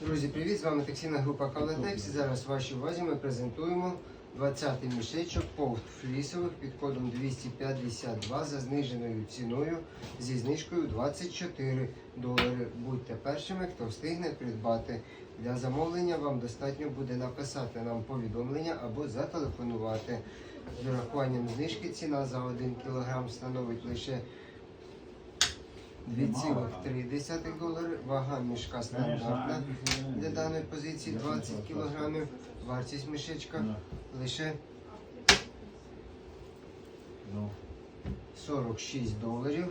Друзі, привіт! З вами текстильна група Кавлетекс. І зараз вашій увазі ми презентуємо 20-й мішечок повт флісових під кодом 252 за зниженою ціною зі знижкою 24 долари. Будьте першими, хто встигне придбати. Для замовлення вам достатньо буде написати нам повідомлення або зателефонувати. З урахуванням знижки ціна за 1 кг становить лише 2,3 долари. Вага мішка стандартна. Для даної позиції 20 кг. Вартість мішечка лише 46 доларів.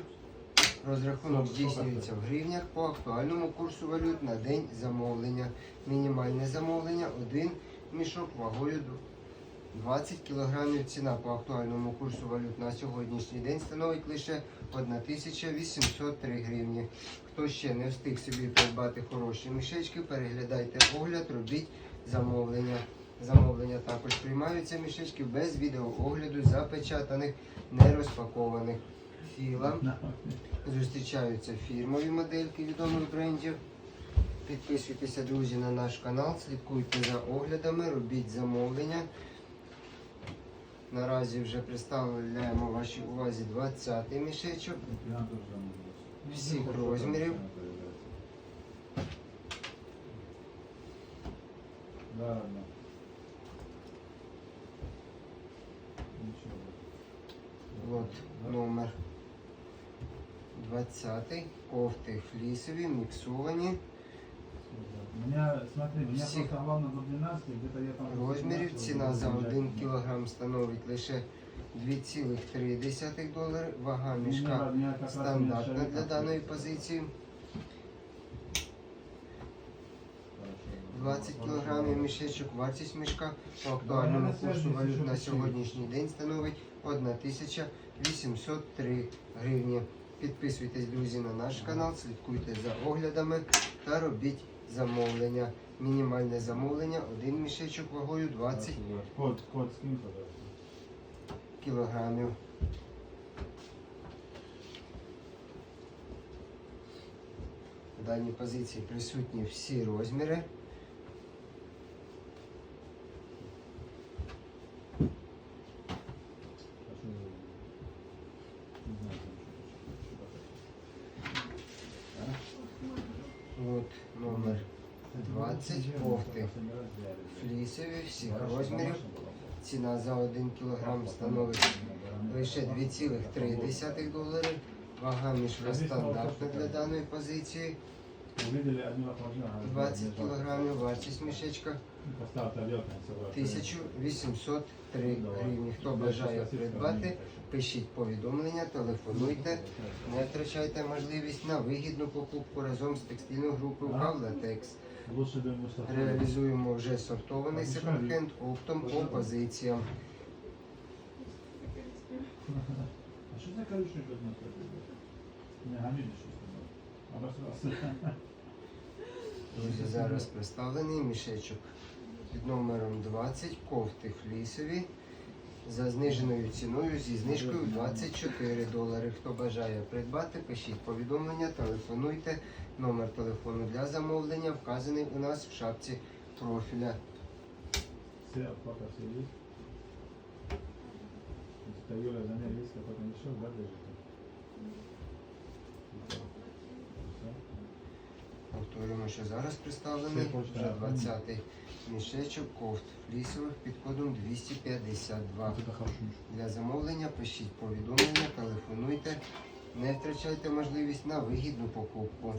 Розрахунок здійснюється в гривнях по актуальному курсу валют на день замовлення. Мінімальне замовлення один мішок вагою 20 кг. Ціна по актуальному курсу валют на сьогоднішній день становить лише 1803 гривні. Хто ще не встиг собі придбати хороші мішечки, переглядайте огляд, робіть замовлення. Замовлення також приймаються мішечки без відеоогляду, запечатаних, не розпакованих. Філа. Зустрічаються фірмові модельки відомих брендів. Підписуйтеся, друзі, на наш канал, слідкуйте за оглядами, робіть замовлення. Наразі вже представляємо вашій увазі 20-й мішечок. Всіх розмірів. От номер 20 кофти флісові, міксовані. Меня, смотри, у меня Всех просто главное до 12, где-то я там... Розмірів ціна за 1 кг становить лише 2,3 долари. Вага мішка стандартна для даної позиції. 20 кг мішечок, вартість мішка по актуальному курсу валют на сьогоднішній день становить 1803 гривні. Підписуйтесь, друзі, на наш канал, слідкуйте за оглядами та робіть замовлення. Мінімальне замовлення, один мішечок вагою 20 Код, код скинь, кілограмів. В даній позиції присутні всі розміри. А что за- Не знаю, там что-то, что-то. От номер 20 кофти. Флісові всіх розмірів. Ціна за 1 кг становить лише 2,3 долари. Вага мішка стандартна для даної позиції. Увидели одну охлаждение, а 20 не кг, вартість мішечка Поставь тарелку, не собрать. 1803 гривні. Хто бажає придбати, пишіть повідомлення, телефонуйте. Не втрачайте можливість на вигідну покупку разом з текстильною групою Павлатекс. Реалізуємо вже сортований секонд-хенд оптом по позиціям. А что за колючий год Не что Обосрался. Друзі, зараз представлений мішечок. Під номером 20 кофти флісові за зниженою ціною зі знижкою 24 долари. Хто бажає придбати, пишіть повідомлення, телефонуйте. Номер телефону для замовлення вказаний у нас в шапці профіля. Все, фото все Юля за ней есть, а потом еще, да? Повторюємо, що зараз представлений вже 20-й мішечок кофт флісових під кодом 252. Вот это хороший муж. Для замовлення пишіть повідомлення, телефонуйте. Не втрачайте можливість на вигідну покупку.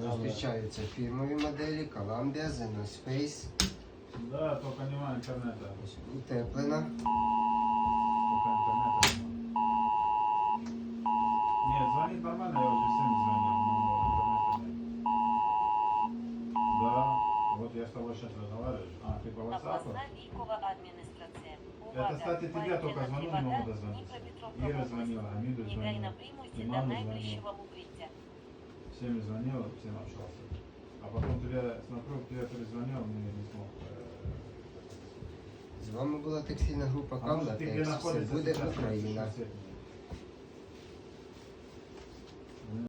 Зустрічаються фірмові моделі Columbia, Zenospace, Да, только нема интернета. утеплена. Нет, звонит нормально, я с тобой сейчас разговариваю. А, ты по WhatsApp? Областна військова адміністрація. Это, кстати, тебе только звоню, не могу дозвониться. Ира звонила, Хамиду звонила. Негайно приймуйте І до мамі найближчого укриття. Всем звонил, всем общался. А потом тебя, смотрю, тебе перезвонил, мне не смог. э, З вами була текстильна група А может, Кавла. ты где Текст. Все находишься буде сейчас? Україна. Слушай,